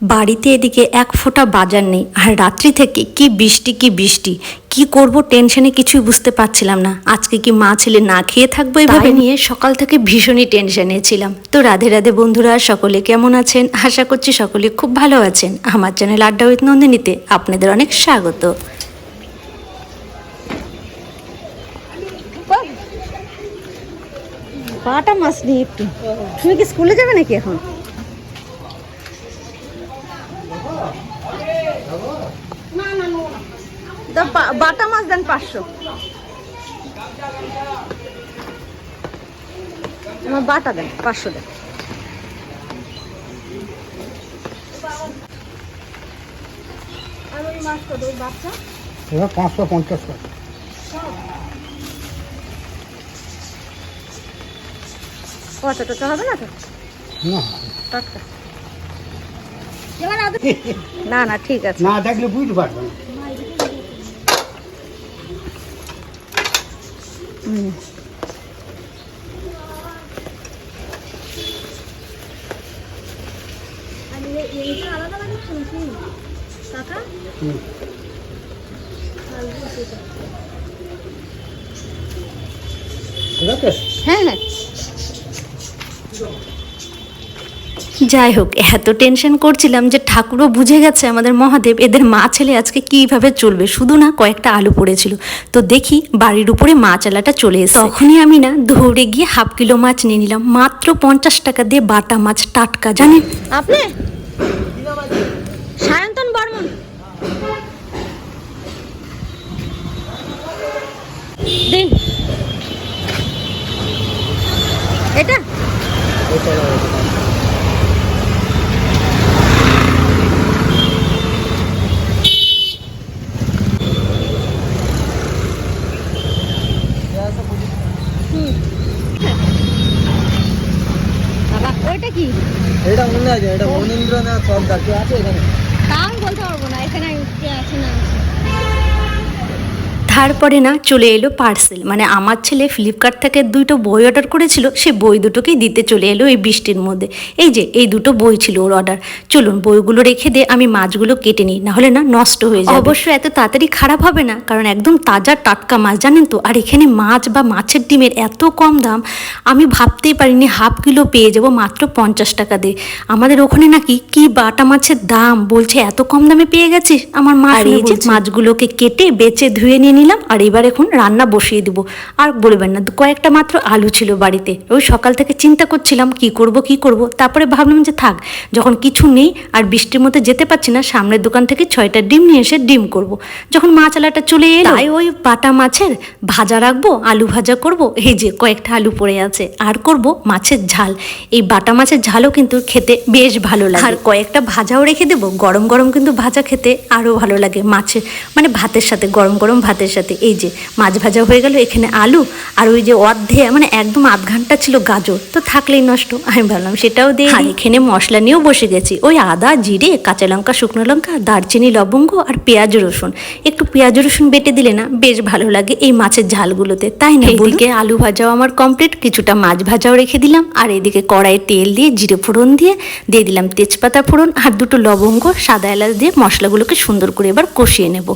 বাড়িতে এদিকে এক ফোঁটা বাজার নেই আর রাত্রি থেকে কি বৃষ্টি কি বৃষ্টি কি করব টেনশনে কিছুই বুঝতে পারছিলাম না। আজকে কি মা ছেলে না খেয়ে থাকব এভাবে? নিয়ে সকাল থেকে ভীষণই টেনশনে ছিলাম। তো রাধে রাধে বন্ধুরা সকলে কেমন আছেন? আশা করছি সকলে খুব ভালো আছেন। আমার চ্যানেল আড্ডা উইথ নন্দিনীতে আপনাদের অনেক স্বাগত। পাটা মাছ নিয়ে একটু। তুমি কি স্কুলে যাবে নাকি এখন? বা- বাটা মাছ দেন পাঁচশো। আমার বাটা দেন পাঁচশো দেন। কত এবার পাঁচশো পঞ্চাশ টাকা টচা হবে না তো? না। টাটকা। না না ঠিক আছে। না দেখলে বুঝতে পারবে না। ঠিক আছে হ্যাঁ হ্যাঁ। যাই হোক এত টেনশন করছিলাম যে ঠাকুরও বুঝে গেছে আমাদের মহাদেব এদের মা ছেলে আজকে কীভাবে চলবে। শুধু না কয়েকটা আলু পড়েছিল। তো দেখি বাড়ির উপরে মাছ আলাটা চলে এসে তখনই আমি না দৌড়ে গিয়ে হাফ কিলো মাছ নিয়ে নিলাম। মাত্র পঞ্চাশ টাকা দিয়ে বাটা মাছ টাটকা জানেন? আপনি? সায়ন্তন বর্মন। দিন। এটা হুম। বাবা ওইটা কি এটা মনে আছে এটা মনীন্দ্রনাথ সর্দার কে আছে এখানে তা আমি বলতে পারব না এখানে কে আছে না আছে তারপরে না চলে এলো পার্সেল মানে আমার ছেলে ফ্লিপকার্ট থেকে দুটো বই অর্ডার করেছিল সে বই দুটোকেই দিতে চলে এলো এই বৃষ্টির মধ্যে। এই যে এই দুটো বই ছিল ওর অর্ডার চলুন বইগুলো রেখে দিয়ে আমি মাছগুলো কেটে নিই নাহলে না নষ্ট হয়ে যায় অবশ্য এত তাড়াতাড়ি খারাপ হবে না কারণ একদম তাজা টাটকা মাছ জানেন তো? আর এখানে মাছ বা মাছের ডিমের এত কম দাম আমি ভাবতেই পারিনি হাফ কিলো পেয়ে যাব মাত্র পঞ্চাশ টাকা দিয়ে। আমাদের ওখানে নাকি কি বাটা মাছের দাম বলছে এত কম দামে পেয়ে গেছিস? আমার মা আর এই এই যে যে মাছগুলোকে কেটে বেচে ধুয়ে নিয়ে নিলাম আর এবার এখন রান্না বসিয়ে দিব। আর বলবেন না কয়েকটা মাত্র আলু ছিল বাড়িতে। ওই সকাল থেকে চিন্তা করছিলাম কি করব কি করব। তারপরে ভাবলাম যে থাক যখন কিছু নেই আর বৃষ্টির মধ্যে যেতে পারছি না সামনের দোকান থেকে ছয়টা ডিম নিয়ে এসে ডিম করব। যখন মাছ আলাটা চলে এলো তাই ওই বাটা মাছের ভাজা রাখব আলু ভাজা করব। এই যে কয়েকটা আলু পড়ে আছে আর করব মাছের ঝাল। এই বাটা মাছের ঝালও কিন্তু খেতে বেশ ভালো লাগে। আর কয়েকটা ভাজাও রেখে দেবো গরম গরম কিন্তু ভাজা খেতে আরও ভালো লাগে মাছের মানে ভাতের সাথে গরম গরম ভাতের সাথে এই যে মাছ ভাজা হয়ে গেল এখানে আলু আর ওই যে অর্ধে মানে একদম আধ ঘণ্টা ছিল গাজর তো থাকলেই নষ্ট। আমি ভাবলাম সেটাও দিয়ে দিই। এখানে মশলা নিয়েও বসে গেছি। ওই আদা জিরে কাঁচা লঙ্কা শুকনো লঙ্কা দারচিনি লবঙ্গ আর পেঁয়াজ রসুন। একটু পেঁয়াজ রসুন বেটে দিলে না বেশ ভালো লাগে এই মাছের ঝালগুলোতে তাই না এদিকে আলু ভাজাও আমার কমপ্লিট কিছুটা মাছ ভাজাও রেখে দিলাম আর এদিকে কড়াইয়ে তেল দিয়ে জিরে ফোড়ন দিয়ে দিয়ে দিলাম তেজপাতা ফোড়ন আর দুটো লবঙ্গ সাদা এলাচ দিয়ে মশলাগুলোকে সুন্দর করে এবার কষিয়ে নেব।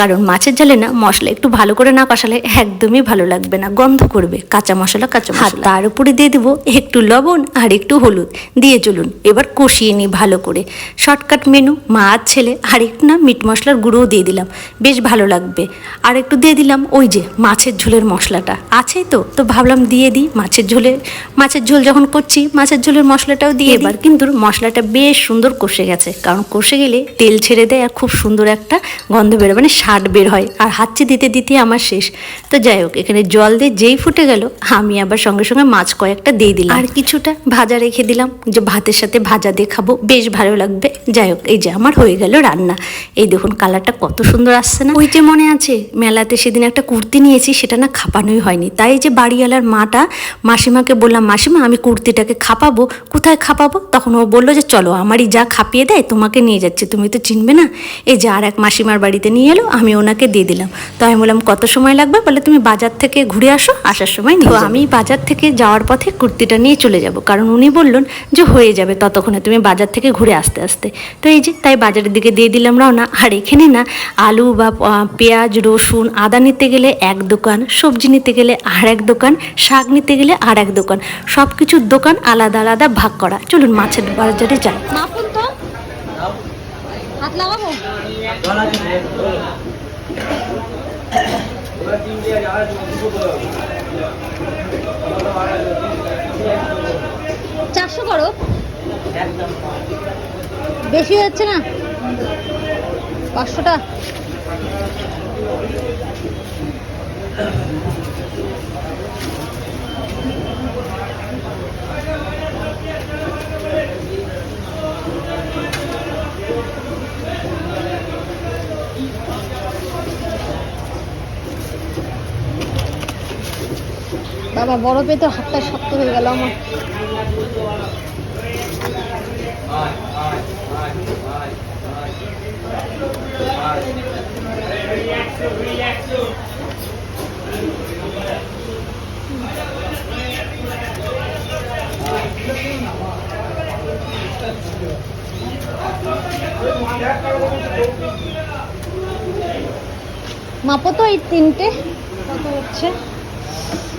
কারণ মাছের ঝালে না মশলা একটু ভালো করে না কষালে একদমই ভালো লাগবে না গন্ধ করবে। কাঁচা মশলা কাঁচা মশলা। তার উপরে দিয়ে দেবো একটু লবণ আর একটু হলুদ। দিয়ে চলুন এবার কষিয়ে নিই ভালো করে। শর্টকাট মেনু মাছ ছেলে আর একটু না মিট মশলার গুঁড়োও দিয়ে দিলাম। বেশ ভালো লাগবে। আর একটু দিয়ে দিলাম ওই যে মাছের ঝোলের মশলাটা। আছেই তো তো ভাবলাম দিয়ে দিই মাছের ঝোলে। মাছের ঝোল যখন করছি মাছের ঝোলের মশলাটাও দিয়ে এবার কিন্তু মশলাটা বেশ সুন্দর কষে গেছে। কারণ কষে গেলে তেল ছেড়ে দেয় আর খুব সুন্দর একটা গন্ধ বেরো মানে স্বাদ বের হয় আর হাঁচি দিতে দিতে আমার শেষ। তো যাই হোক এখানে জল দিয়ে যেই ফুটে গেল আমি আবার সঙ্গে সঙ্গে মাছ কয়েকটা দিয়ে দিলাম। আর কিছুটা ভাজা রেখে দিলাম যে ভাতের সাথে ভাজা দিয়ে খাব বেশ ভালো লাগবে। যাই হোক এই যে আমার হয়ে গেল রান্না। এই দেখুন কালারটা কত সুন্দর আসছে না? ওই যে মনে আছে মেলাতে সেদিন একটা কুর্তি নিয়েছি সেটা না খাপানোই হয়নি। তাই যে বাড়িওয়ালার মাটা মাসিমাকে বললাম মাসিমা আমি কুর্তিটাকে খাপাবো। কোথায় খাপাবো? তখন ও বলল যে চলো আমারই যা খাপিয়ে দেয় তোমাকে নিয়ে যাচ্ছে। তুমি তো চিনবে না? এই যে আর এক মাসিমার বাড়িতে নিয়ে এলো আমি ওনাকে দিয়ে দিলাম। তো আমি বললাম কত সময় লাগবে? বলে তুমি বাজার থেকে ঘুরে আসো আসার সময় নিয়ে আমি বাজার থেকে যাওয়ার পথে কুর্তিটা নিয়ে চলে যাব। কারণ উনি বললেন যে হয়ে যাবে ততক্ষণে তুমি বাজার থেকে ঘুরে আসতে আসতে। তো এই যে তাই বাজারের দিকে দিয়ে দিলাম রওনা। আর এখানে না আলু বা পেঁয়াজ রসুন আদা নিতে গেলে এক দোকান সবজি নিতে গেলে আর এক দোকান শাক নিতে গেলে আর এক দোকান। সব কিছুর দোকান আলাদা আলাদা ভাগ করা। চলুন মাছের বাজারে যাই। হাত লাগাবো? চারশো করো। বেশি হচ্ছে না? পাঁচশোটা। বাবা বরফে তো হাতটা শক্ত হয়ে গেল আমার। মাপো তো এই তিনটে কত হচ্ছে আউ হাতটাই গেল আমার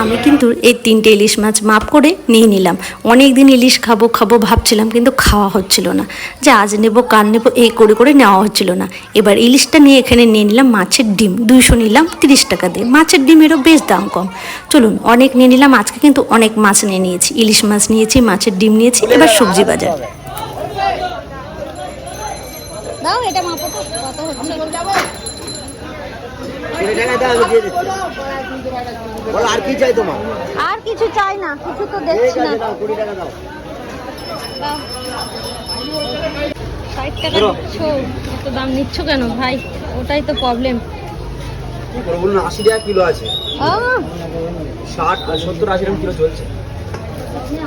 আমি কিন্তু এই তিনটে ইলিশ মাছ মাপ করে নিয়ে নিলাম। অনেক দিন ইলিশ খাব খাব ভাবছিলাম, কিন্তু খাওয়া হচ্ছিল না। যে আজ নেব, কাল নেব, এই করে করে নেওয়া হচ্ছিল না। এবার ইলিশটা নিয়ে এখানে নিয়ে নিলাম মাছের ডিম। দুইশো নিলাম তিরিশ টাকা দিয়ে। মাছের ডিমেরও বেশ দাম কম। চলুন, অনেক নিয়ে নিলাম। আজকে কিন্তু অনেক মাছ নিয়ে নিয়েছি। ইলিশ মাছ নিয়েছি, মাছের ডিম নিয়েছি, এবার সবজি বাজার। দাও এটা মাপো তো। কত হচ্ছে? আর কি চাই তোমার? আর কিছু চাই না কিছু তো দেখছি না। আছে দাও কুড়ি টাকা দাও। দাও। ষাট টাকা নিচ্ছ এত দাম নিচ্ছ কেন? ভাই ওটাই তো প্রবলেম কি বলুন আশি টাকা কিলো আছে। ষাট আর সত্তর আশি টাকা কিলো চলছে।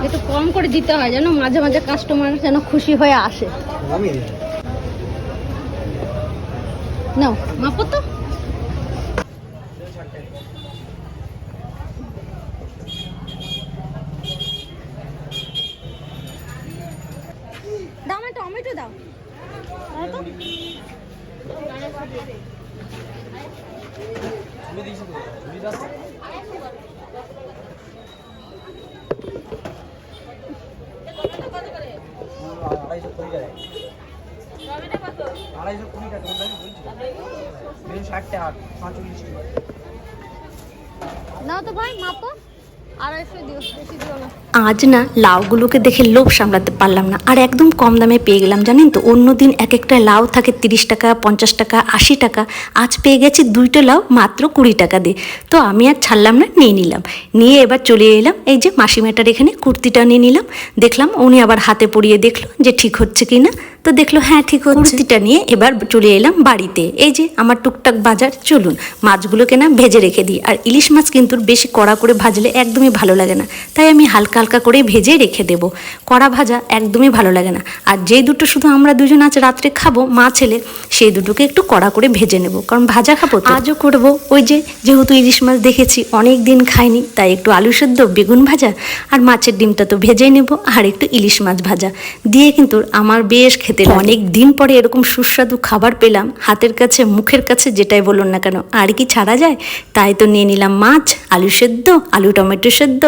একটু কম করে দিতে হয় যেন মাঝে মাঝে কাস্টমার যেন খুশি হয়ে আসে। আমি নাও মাপো তো। দাও আমার টমেটো দাও। আড়াইশো কুড়ি টাকা আড়াইশো কুড়ি টাকা আমি ষাট টাকা পাঁচচল্লিশ টাকা। নাও তো ভাই মাপো। আড়াইশো দিও বেশি দিও না। আজ না লাউগুলোকে দেখে লোভ সামলাতে পারলাম না আর একদম কম দামে পেয়ে গেলাম জানেন তো? অন্য দিন এক একটা লাউ থাকে তিরিশ টাকা পঞ্চাশ টাকা আশি টাকা আজ পেয়ে গেছি দুইটা লাউ মাত্র কুড়ি টাকা দিয়ে। তো আমি আর ছাড়লাম না নিয়ে নিলাম। নিয়ে এবার চলে এলাম এই যে মাসিমেটার এখানে কুর্তিটা নিয়ে নিলাম দেখলাম উনি আবার হাতে পরিয়ে দেখল যে ঠিক হচ্ছে কি না তো দেখল হ্যাঁ ঠিক হচ্ছে। কুর্তিটা নিয়ে এবার চলে এলাম বাড়িতে। এই যে আমার টুকটাক বাজার চলুন মাছগুলোকে না ভেজে রেখে দিই। আর ইলিশ মাছ কিন্তু বেশি কড়া করে ভাজলে একদমই ভালো লাগে না। তাই আমি হালকা হালকা করে ভেজে রেখে দেবো। কড়া ভাজা একদমই ভালো লাগে না। আর যেই দুটো শুধু আমরা দুজন আজ রাত্রে খাব মা ছেলে সেই দুটোকে একটু কড়া করে ভেজে নেব। কারণ ভাজা খাব। আজও করব। ওই যে যেহেতু ইলিশ মাছ দেখেছি অনেক দিন খাইনি তাই একটু আলু সেদ্ধ বেগুন ভাজা আর মাছের ডিমটা তো ভেজেই নেব আর একটু ইলিশ মাছ ভাজা। দিয়ে কিন্তু আমার বেশ খেতে অনেক দিন পরে এরকম সুস্বাদু খাবার পেলাম। হাতের কাছে মুখের কাছে যেটাই বলুন না কেন। আর কি ছাড়া যায়? তাই তো নিয়ে নিলাম মাছ আলু সেদ্ধ আলু টমেটো সেদ্ধ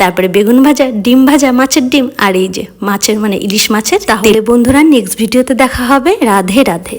তারপরে বেগুন ভাজা ডিম ভাজা মাছের ডিম। আর এই যে মাছের মানে ইলিশ মাছের তাহলে বন্ধুরা নেক্সট ভিডিওতে দেখা হবে। রাধে রাধে।